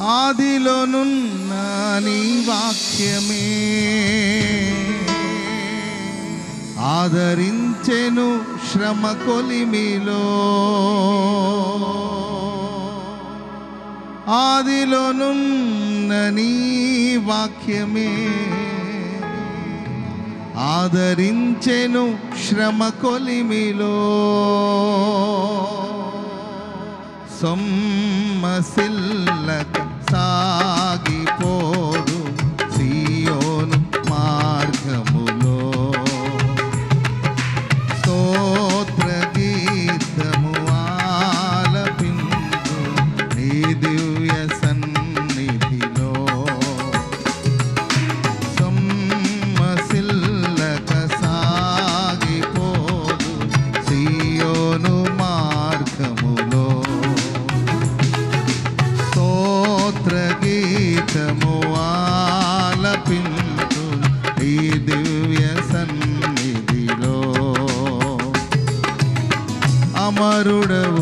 ఆదిలోనున్న నీ వాక్యమే. ఆదరించెను శ్రమ కొలిమిలో. ఆదిలోనున్న నీ వాక్యమే. ఆదరించెను శ్రమ కొలిమిలో. ثم سلك అమరుడవు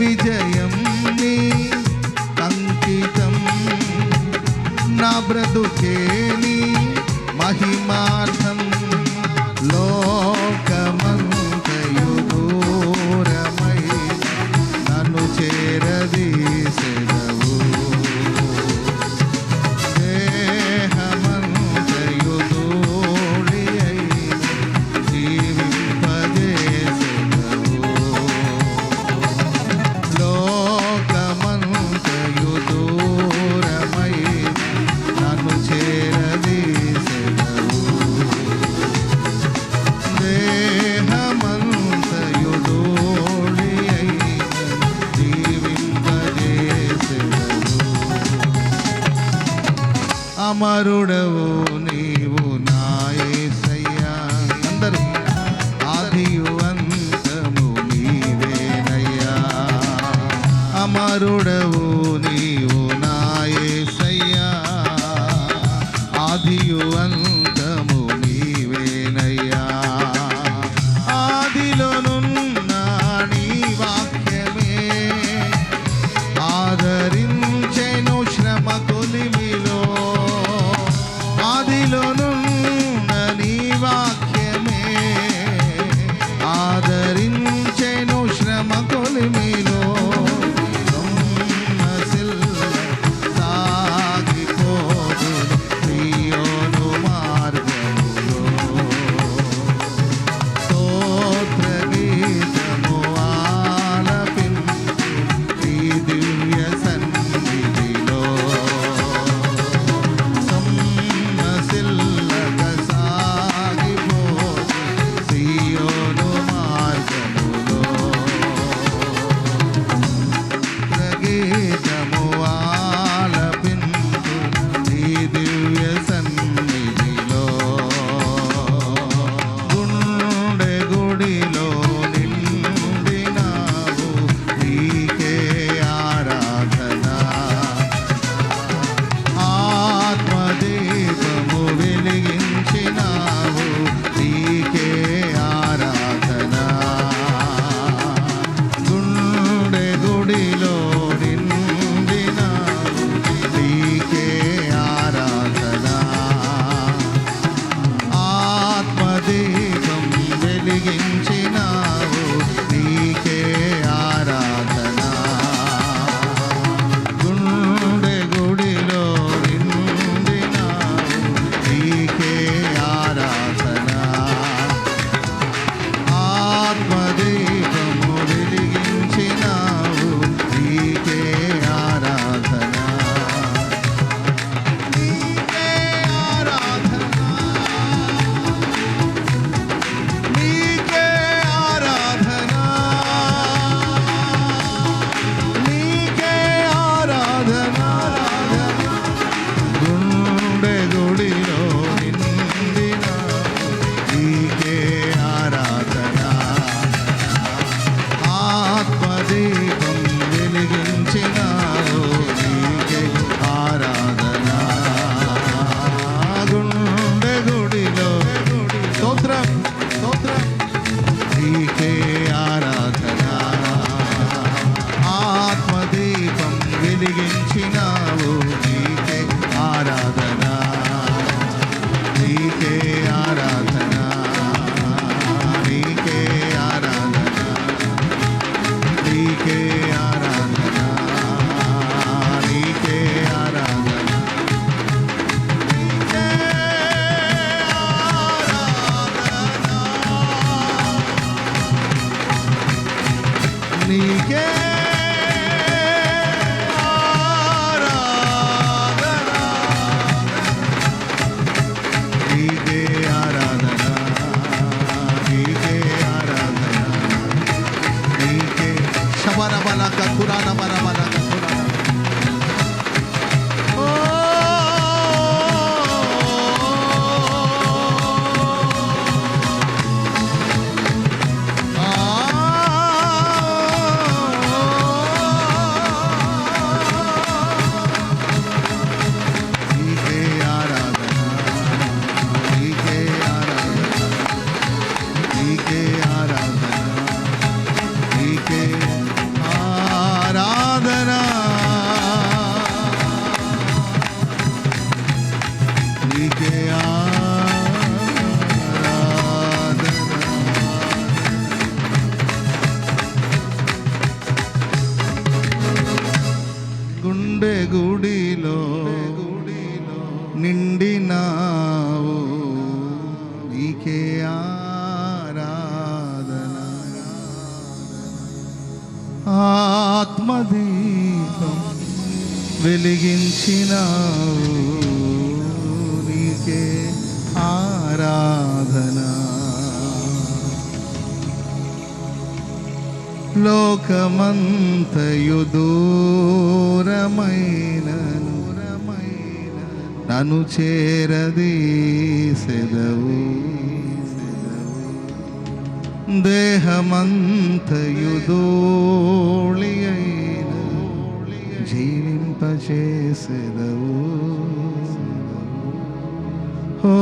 విజయం నీ అంకితం. నా బ్రతుకే నీ మహిమార్థం లోకమం అమరుడవు నీవు నాయసయ్యా. అందరూ ఆదియు అంతము నీవేనయ్యా. అమరుడవు నీవు నాయసయ్యా. ఆదియు అంత ఆత్మదీపం వెలిగించినావు నీకే ఆరాధన. లోకమంతయు దూరమైనను నన్ను చేరదీసెదవు. దేహమంతయు దోళి అయిన జీవింపచేసెదవు ఓ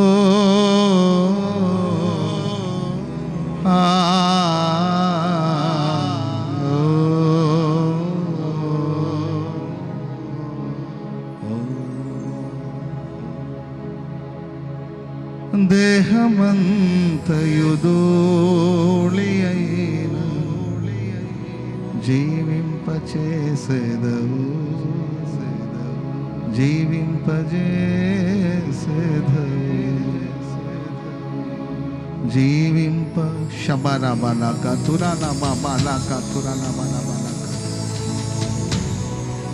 జీవింపచేసేదవు జీవింపజేసేదవు జీవింప శబర బలక తురన బలక తురన బల బలక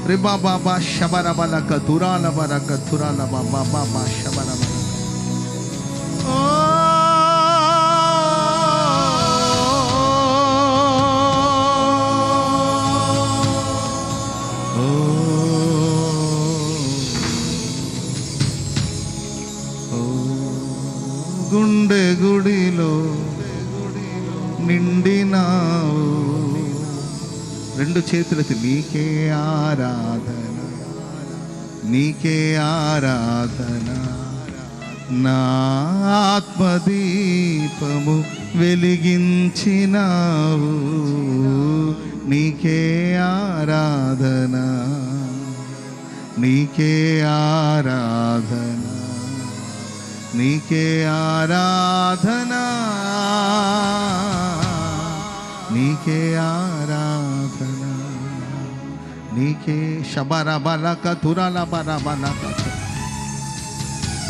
రిబా బాబా శబర బలక తురాల బలక తురాల బాబా బాబా శబర రెండు చేతులకి నీకే ఆరాధన. నీకే ఆరాధన. నా ఆత్మదీపము వెలిగించినావు. నీకే ఆరాధన. నీకే ఆరాధన. నీకే ఆరాధన. నీకే ఆరాధన నీకే శబర బలక తురల బర బలక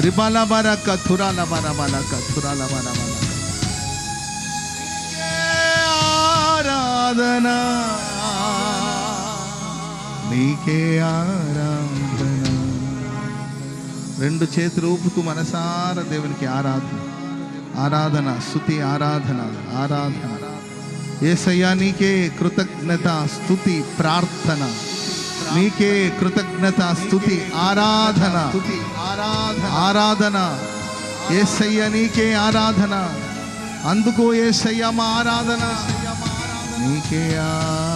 రిబల బరక తురల బర బలక తురల బర బలక నీకే ఆరాధన. నీకే ఆరాధన. రెండు చేతులు ఊపుతూ మనసార దేవునికి ఆరాధన. ఆరాధన స్థుతి ఆరాధన ఆరాధన. ఏసయ్యా నీకే కృతజ్ఞత స్థుతి ప్రార్థన. నీకే కృతజ్ఞత స్థుతి ఆరాధన. ఆరాధన. ఏసయ్య నీకే ఆరాధన. అందుకో ఏసయ్య మా ఆరాధన. నీకే ఆరాధన.